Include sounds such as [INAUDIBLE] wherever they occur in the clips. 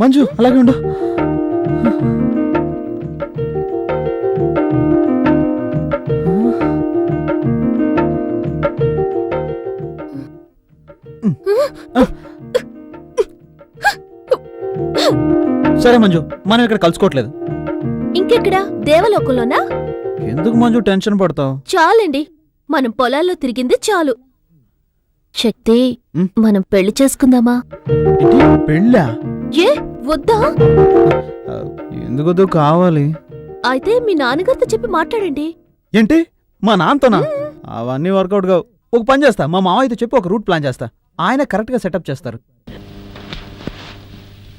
మంజు అలాగే ఉండు. సరే మంజు మనం ఇక్కడ కలుసుకోవట్లేదు. ఇంకెక్కడ? దేవలోకంలోనా? ఎందుకు మంజు టెన్షన్ పడతావు? చాలండి. మనం పొలాల్లో తిరిగింది చాలు. శక్తి? మనం పెళ్ళి చేసుకుందామా? పెళ్ళా? ఏ వద్దా? ఎందుకు కావాలి. అయితే మీ నాన్నగారితో చెప్పి మాట్లాడండి. ఏంటి? మా నాన్నతోనా? అవన్నీ వర్కౌట్ కావు. ఒక పని చేస్తా మా మావయ్యతో చెప్పి ఒక రూట్ ప్లాన్ చేస్తా. ఆయన కరెక్ట్గా సెటప్ చేస్తారు.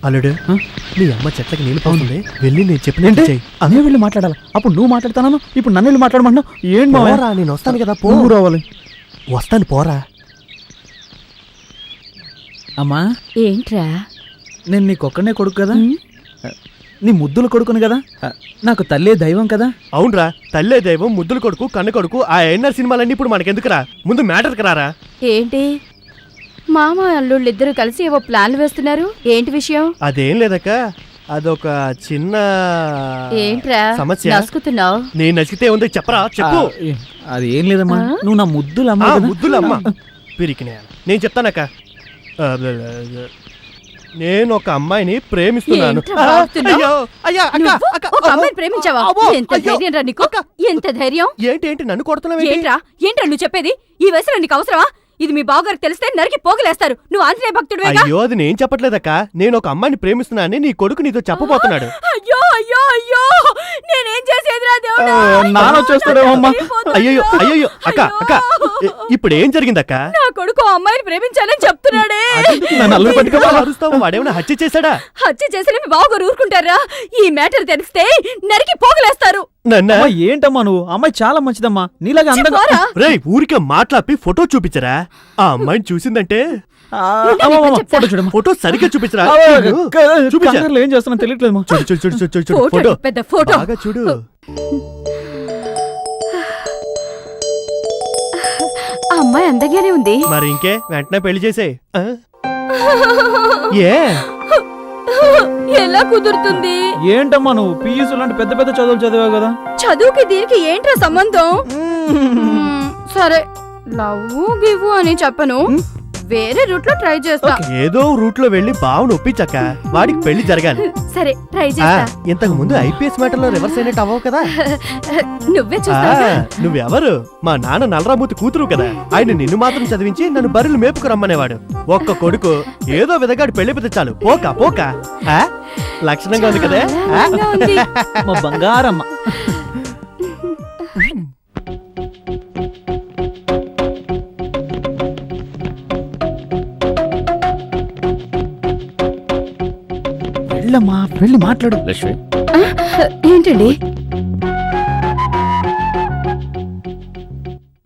అల్లుడు? నీ అమ్మ చెట్లకి నీళ్ళు పోతుంది వెళ్ళి నేను ఏంటి? చెప్పినట్టు చెయ్యి. అదే వెళ్ళి మాట్లాడాలి? అప్పుడు నువ్వు మాట్లాడతాను ఇప్పుడు నన్ను వెళ్ళి మాట్లాడమంటున్నావు? ఏంటి నేను వస్తాను కదా పో. నువ్వు రావాలి. వస్తాను పోరా. అమ్మా? ఏంట్రా? నేను నీకొక్కనే కొడుకు కదా? నీ ముద్దులు కొడుకుని కదా? నాకు తల్లే దైవం కదా? అవునరా తల్లే దైవం ముద్దుల కొడుకు కన్న కొడుకు ఆ ఎన్ఆర్ సినిమాలన్నీ ఇప్పుడు మనకెందుకురా? ముందు మ్యాటర్కి రారా? ఏంటి? మామ అల్లుళ్ళు ఇద్దరు కలిసి ఏవో ప్లాన్లు వేస్తున్నారు? ఏంటి విషయం? అదేం లేదక్క. అదొక చిన్న ఏంట్రా? సమస్య? నసుకుతున్నావు? నేను నచ్చితే ఉంది. చెప్పరా? చెప్పు. అది ఏం లేదమ్మా? నువ్వు నా ముద్దులు ఆ, అమ్మా కదా? ముద్దుల అమ్మ పిరికినే నేను చెప్తానక్క. నేను ఒక అమ్మాయిని ప్రేమిస్తున్నాను. ఏంట్రా బాగుతున్నావ్? అయ్యో, అయ్యా, అక్క, నువ్వు అక్క, ఒక అమ్మాయిని ప్రేమించావా? అబ్బో, ఎంత అయ్యో, ధైర్యం రా నీకు? అక్క. ఎంత ధైర్యం? ఏంటి ఏంటి నన్ను కొడుతున్నావేంటి ఏంట్రా ఏంట్రా నువ్వు చెప్పేది? ఈ వయసులో నీకు అవసరమా? ఇది మీ బావగారికి తెలిస్తే నరికి పోగులేస్తారు. నువ్వు ఆంజనేయ భక్తుడివేగా? అయ్యో అది నేను చెప్పట్లేదక్క నేను ఒక అమ్మాయిని ప్రేమిస్తున్నానని నీ కొడుకు నీతో చెప్పబోతున్నాడు. అయ్యో అయ్యో అయ్యో! నేనేం చేసేదిరా దేవుడా? ఆ, నాన్న వచ్చేస్తాడేమో అమ్మా. అయ్యో అయ్యో అక్క అక్క ఇ- ఇప్పుడు ఏం జరిగిందక్క? నా అమ్మాయిని ప్రేమించాలని చెప్తున్నాడే. వాడేమైనా హత్య చేశాడా? హత్య చేసిన మీ బావగారు ఊరుకుంటారా? ఈ మ్యాటర్ తెలిస్తే నరికి పోగులేస్తారు. ఏంటమ్మా నువ్వు? అమ్మాయి చాలా మంచిదమ్మా. నీలాగా అందంగా రేయ్ ఊరికే మాట్లాపి ఫోటో చూపించరా? ఆ అమ్మాయిని చూసిందంటే. ఫోటో చూడమ్మా. ఫోటో సరిగ్గా చూపించరా? ఆ, చూడు. క- చూపించా. కంగారులో ఏం చేస్తున్నా తెలియట్లేదు చూడు చూడు చూడు చూడు ఫోటో ఫోటో. పెద్ద ఫోటో. బాగా చూడు. అమ్మాయి అందంగానే ఉంది. మరి ఇంకే వెంటనే పెళ్ళి చేసే ఏ? ఎలా కుదురుతుంది? ఏంటమ్మా నువ్వు? పీయూసీ లాంటి పెద్ద పెద్ద చదువులు చదివావు కదా. చదువుకి దీనికి ఏంట్రా సంబంధం? సరే లవ్ గివ్ అని చెప్పను. వేరే రూట్లో ట్రై చేస్తా. ఏదో రూట్లో వెళ్ళి బావును ఒప్పించక్క వాడికి పెళ్ళి జరగాలి. సరే ట్రై చేస్తా. ఇంతకు ముందు ఐపీఎస్ మ్యాటర్లో రివర్స్ అయినట్టు అవ్వవు కదా. నువ్వే చూస్తావా నువ్వెవరు? మా నాన్న నల్లరామూతి కూతురు కదా. ఆయన నిన్ను మాత్రం చదివించి నన్ను బర్రెలు మేపుకు రమ్మనేవాడు. ఒక్క కొడుకు ఏదో విధగాడు పెళ్ళి పెద్ద చాలు. పోక పోక. ఆ? లక్షణంగా ఉంది కదా. మా బంగారమ్మ. వెళ్ళి మాట్లాడు. లక్ష్మి. ఏంటండి?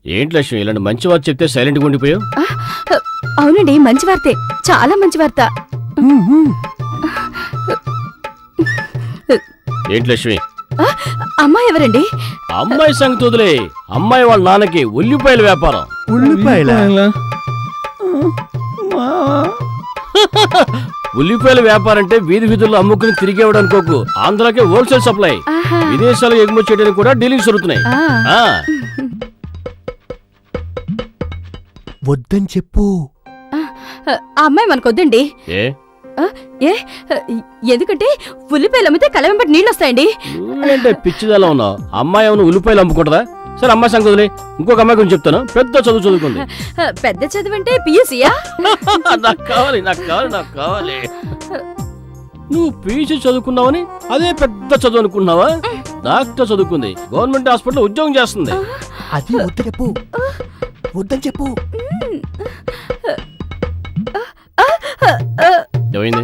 ఏంటి లక్ష్మి ఇలాంటి మంచి వార్త చెప్తే సైలెంట్గా ఉండిపోయావు? అవునండి మంచి వార్తే. చాలా మంచి వార్త. ఏంటి లక్ష్మి? అమ్మాయి ఎవరండి? అమ్మాయి సంగతి వదిలే. అమ్మాయి వాళ్ళ నాన్నకి ఉల్లిపాయల వ్యాపారం. ఉల్లిపాయల? [LAUGHS] ఉల్లిపాయల వ్యాపారం అంటే వీధి వీధుల్లో అమ్ముకుని తిరిగి అనుకోకు. ఆంధ్రాకే హోల్సేల్ సప్లై. విదేశాలకు ఎగుమతి చేయడానికి కూడా డీలింగ్స్ జరుగుతున్నాయి. ఆ. వద్దని చెప్పు. ఆ అమ్మాయి మనకొద్దండి ఏ? ఏ? ఎందుకంటే ఉల్లిపాయలు అమ్మితే కళ్ళ వెంబడి నీళ్ళు వస్తాయండి. నువ్వేంటే పిచ్చిదలా ఉన్నావు? అమ్మాయి ఏమైనా ఉల్లిపాయలు అమ్ముకుంటుందా? సరే అమ్మాయి సంగతి వదిలే. ఇంకొక అమ్మాయి గురించి చెప్తాను. పెద్ద చదువు చదువుకుంది. [LAUGHS] పెద్ద చదువు అంటే పియూసీయా [LAUGHS] నాకు కావాలి నాకు కావాలి నాకు కావాలి. నువ్వు పీజీ చదువుకున్నావని అదే పెద్ద చదువు అనుకున్నావా డాక్టర్ చదువుకుంది. గవర్నమెంట్ హాస్పిటల్ ఉద్యోగం చేస్తుంది. అది వద్దు చెప్పు. వద్దని చెప్పు. ఏమైంది?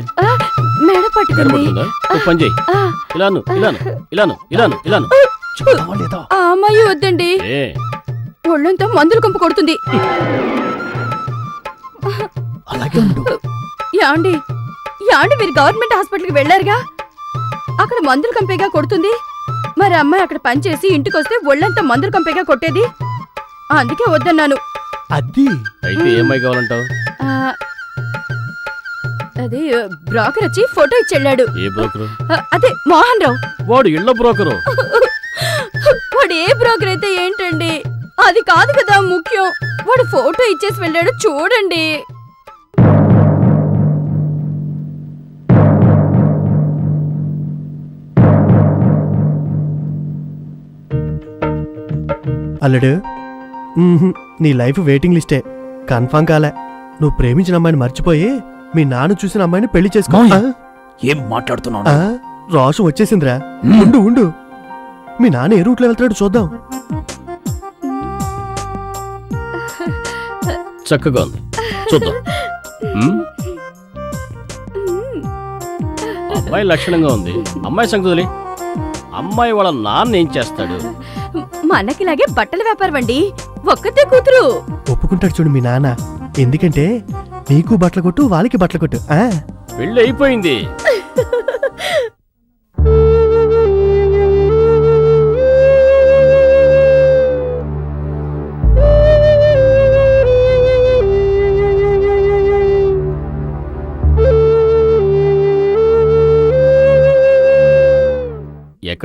మెడ పట్టుకుంది. పని చేయి. ఇలాను ఇలాను ఇలాను ఇలాను ఇలాను. లేదా? ఆ అమ్మాయి వద్దండి. ఏ? ఒళ్ళంతా మందులు కంపు కొడుతుంది. అలాగే ఉండు. యాండి యాండి మీరు గవర్నమెంట్ హాస్పిటల్కి వెళ్ళారుగా? అక్కడ మందులు కంపేగా కొడుతుంది. మరి అమ్మాయి అక్కడ పనిచేసి ఇంటికి వస్తే ఒళ్ళంతా మందులు కంపేగా కొట్టేది? అందుకే వద్దన్నాను. అది? అయితే ఏమై కావాలంటావు? ఆ, అది బ్రోకర్ వచ్చి ఫోటో ఇచ్చి వెళ్ళాడు ఏ బ్రోకరు? ఆ, అదే మోహన్ రావు. వాడు ఇళ్ళ బ్రోకరు. [LAUGHS] బ్రోకర్ అయితే ఏంటండి అది కాదు కదా ముఖ్యం వాడు ఫోటో ఇచ్చేసి వెళ్ళాడు చూడండి అల్లుడు మ్మ్హ్. నీ లైఫ్ వెయిటింగ్ లిస్టే కన్ఫామ్ కాలే నువ్వు ప్రేమించిన అమ్మాయిని మర్చిపోయి మీ నాన్న చూసిన అమ్మాయిని పెళ్ళి చేసుకో మావయ్య. ఆ? ఏం మాట్లాడుతున్నావు ఆ? రోషం వచ్చేసిందిరా. ఉండు ఉండు మీ నాన్న ఏ రూట్లో వెళ్తాడు చూద్దాం. చక్కగా ఉంది. చూద్దాం? అమ్మాయి లక్షణంగా ఉంది. అమ్మాయి సంగతి వదిలేయ్. అమ్మాయి వాళ్ళ నాన్న ఏం చేస్తాడు? మనకిలాగే బట్టల వ్యాపారం అండి. ఒక్కతే కూతురు. ఒప్పుకుంటాడు చూడు మీ నాన్న. ఎందుకంటే నీకు బట్టలు కొట్టు వాళ్ళకి బట్టలు కొట్టు. ఆ? పెళ్ళి అయిపోయింది.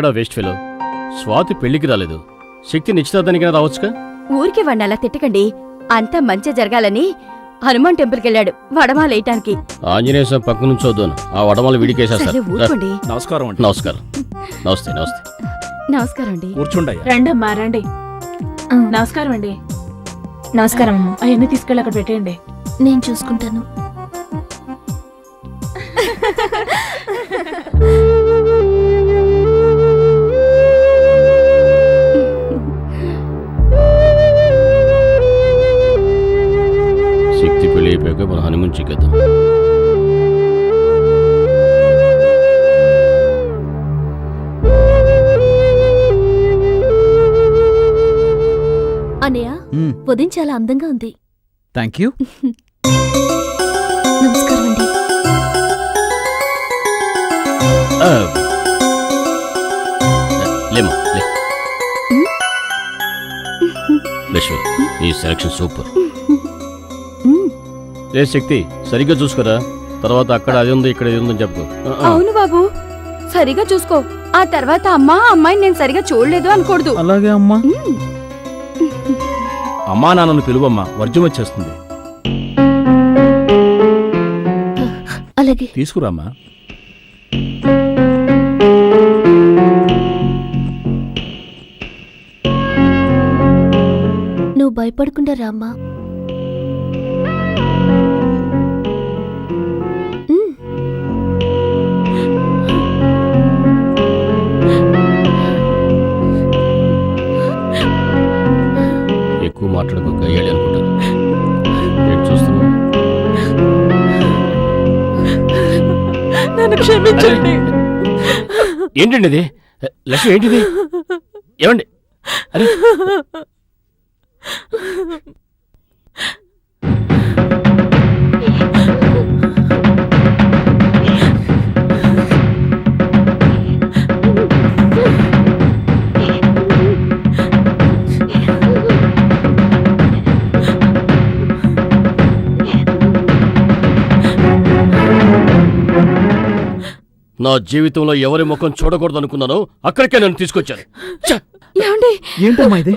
ఎక్కడా వేస్ట్ ఫెలో. స్వాతి పెళ్ళికి రాలేదు. శక్తి నిశ్చితార్థానికి రావచ్చుగా? ఊరికి వాడిని అలా తిట్టకండి. అంతా మంచి జరగాలని హనుమాన్ టెంపుల్కి వెళ్ళాడు వడమాలేయటానికి ఆంజనేయ స్వామి పక్క నుంచి వద్దాను ఆ వడమలు సరే విడికేసేస్తారు. ఊరుకోండి నమస్కారం అండి. నమస్కారం. నమస్తే నమస్తే. నమస్కారం అండి. కూర్చోండి రండి. నమస్కారం అండి. నమస్కారం అమ్మా. అవన్నీ తీసుకెళ్ళి అక్కడ పెట్టేయండి. నేను చూసుకుంటాను. ఉదయం చాలా అందంగా ఉంది. థ్యాంక్ యూ [LAUGHS] నమస్కారం అండి. ఆ. లేమ్మా లే. Lakshmi selection super. ఏ శక్తి సరిగ్గా చూసుకోరా? తర్వాత అక్కడ అది ఉంది ఇక్కడ ఇది ఉందని చెప్పు. అవును బాబు. సరిగా చూసుకో. ఆ తర్వాత అమ్మా ఆ అమ్మాయిని నేను సరిగా చూడలేదు అనకూడదు. అలాగే అమ్మా. మ్మ్. [LAUGHS] అమ్మా నాన్నను పిలువమ్మా వర్జం వచ్చేస్తుంది. అలాగే. తీసుకురామ్మా. నువ్వు భయపడకుండా రామ్మా. ఏంటండి ఇది? లక్ష్మి ఏంటిది? ఏమండి? అరే. నా జీవితంలో ఎవరి ముఖం చూడకూడదు అనుకున్నానో అక్కడికే నన్ను తీసుకొచ్చాను! ఏమండి? ఏంటమ్మా ఇది?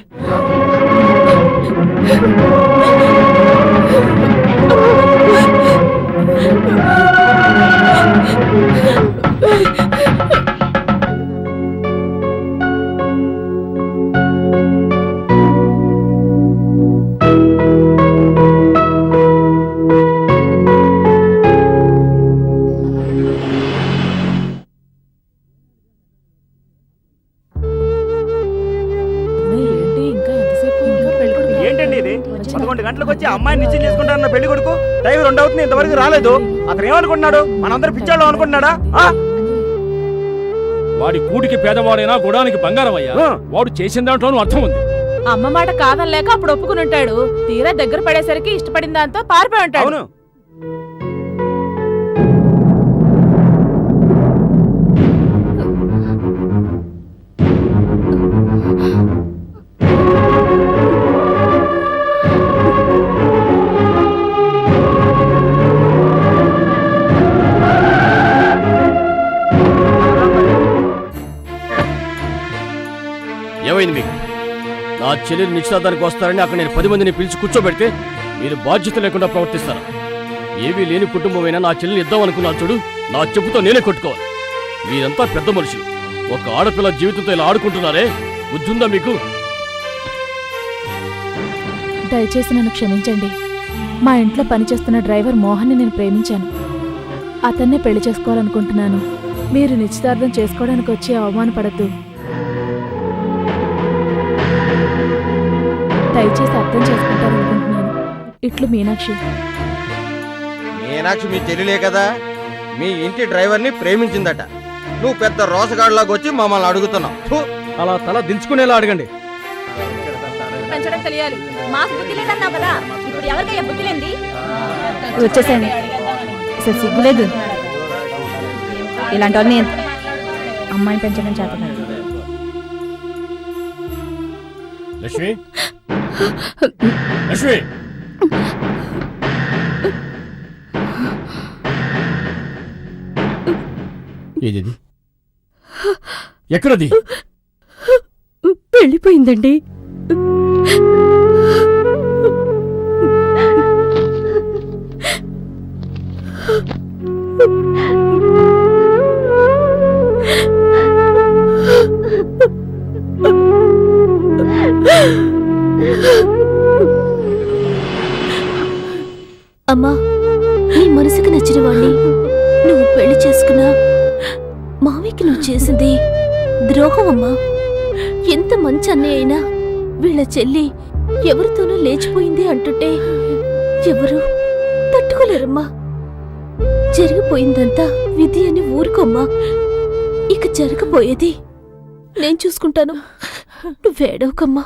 అమ్మాయిని నిశ్చయం చేసుకుంటారన్న పెళ్ళి కొడుకు టైం రెండు అవుతుంది ఇంతవరకు రాలేదు. అతను ఏమనుకుంటున్నాడు? మనందరూ పిచ్చాడు అనుకుంటున్నాడా? ఆ? వాడి కూటికి పేదవాడైనా గుడానికి బంగారం అయ్యా. వాడు చేసిన దాంట్లోనూ అర్థం ఉంది. అమ్మ మాట కాదనలేక అప్పుడు ఒప్పుకుని ఉంటాడు. తీరా దగ్గర పడేసరికి ఇష్టపడిన దాంతో పారిపోయి ఉంటాడు. చెల్లెలు నిశ్చితార్థానికి వస్తారని అక్కడ నేను పది మందిని పిలిచి కూర్చోబెడితే మీరు బాధ్యత లేకుండా ప్రవర్తిస్తారు. ఏవీ లేని కుటుంబమైనా నా చెల్లెలు ఇద్దాం అనుకున్నాను చూడు నా చెప్పుతో నేనే కొట్టుకోవాలి. మీరంతా పెద్ద మనుషులు. ఒక ఆడపిల్ల జీవితంతో ఇలా ఆడుకుంటున్నారే? బుద్ధుందా మీకు? దయచేసి నన్ను క్షమించండి. మా ఇంట్లో పనిచేస్తున్న డ్రైవర్ మోహన్ని నేను ప్రేమించాను. అతన్నే పెళ్ళి చేసుకోవాలనుకుంటున్నాను. మీరు నిశ్చితార్థం చేసుకోవడానికి వచ్చి అవమానపడద్దు. అర్థం చేసుకుంటారనుకుంటున్నాను. ఇట్లు మీనాక్షి. మీనాక్షి మీ చెల్లిలే కదా? మీ ఇంటి డ్రైవర్ని ప్రేమించిందట. నువ్వు పెద్ద రోసగాడిలాగా వచ్చి మమ్మల్ని అడుగుతున్నావు! అలా తల దించుకునేలా అడగండి. పెంచడం తెలియాలి. మాకు బుద్ధి లేదన్నావు కదా? ఇప్పుడు ఎవరికయ్యా బుద్ధి లేంది వచ్చేసాను అసలు సిగ్గులేదు ఇలాంటి వాళ్ళని అమ్మాయిని పెంచడం చేతకాదు. లక్ష్మి లక్ష్మి ఏది ఎక్కడది? వెళ్ళిపోయిందండి అమ్మా నీ మనసుకు నచ్చిన వాణ్ణి నువ్వు పెళ్ళి చేసుకున్నా మావికి నువ్వు చేసింది ద్రోహం అమ్మా. ఎంత మంచి అన్నయ్య అయినా వీళ్ళ చెల్లి ఎవరితోనూ లేచిపోయింది అంటుంటే ఎవరు తట్టుకోలేరమ్మా. జరిగిపోయిందంతా విధి అని ఊరుకోమ్మా. ఇక జరగబోయేది నేను చూసుకుంటాను. నువ్వేడవకమ్మా.